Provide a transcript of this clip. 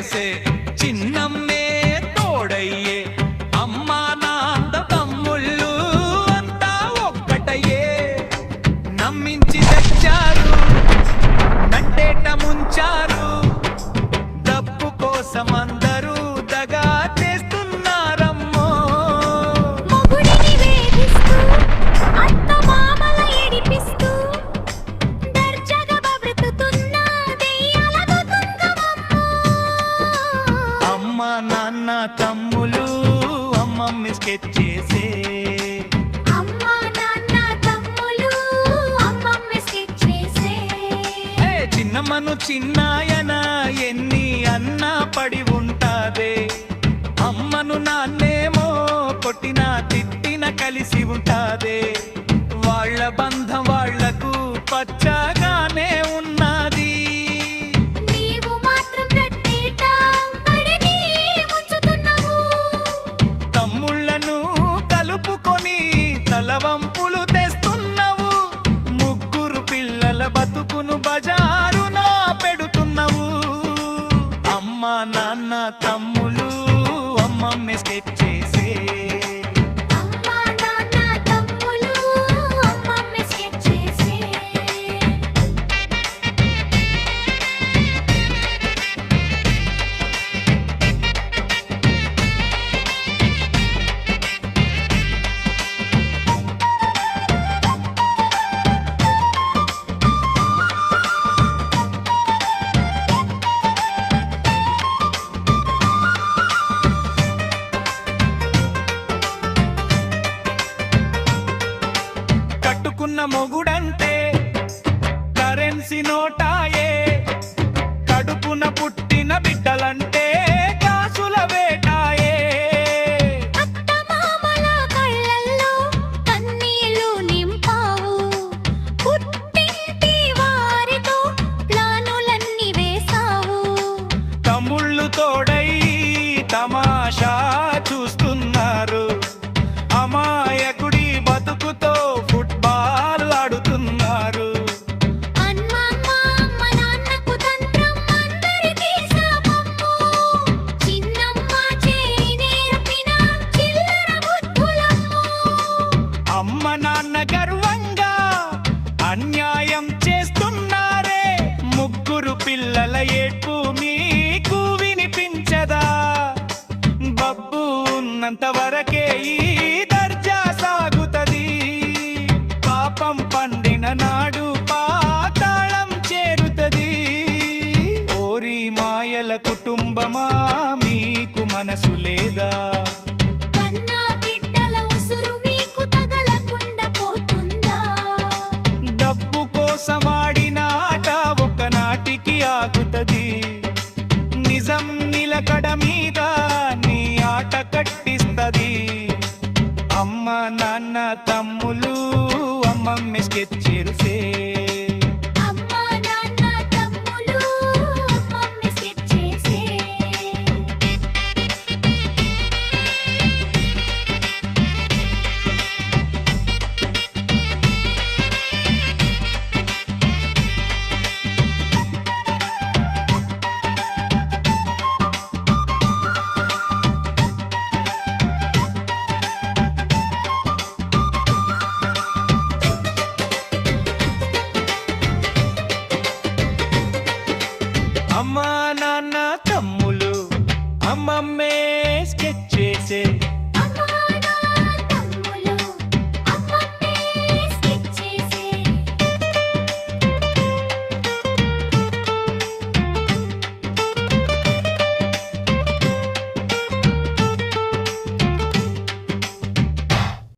esse చిన్నమను చిన్నమ్మను చిన్నాయన ఎన్ని అన్నా పడి ఉంటాదే అమ్మను నాన్నేమో కొట్టిన తిట్టిన కలిసి ఉంటాదే వాళ్ళ బంధం వాళ్ళకు పచ్చగానే బతుకును బజారు కట్టుకున్న మొగుడంటే కరెన్సీ నోటాయే. కడుపున పుట్టిన బిడ్డలంటే కాసుల వేటాయే. తోడై తమాషా చూ కుటుంబమా మీకు మనసు లేదా? డబ్బు కోసమాడిన ఆట ఒకనాటికి ఆగుతది. నిజం నిలకడ మీద నీ ఆట కట్టిస్తది. అమ్మ నాన్న తమ్ములు అమ్మమ్మ స్కెచ్ చేరుసే. అమ్మా నాన్న తమ్ములు అమ్మమ్మే స్కెచ్ చేసే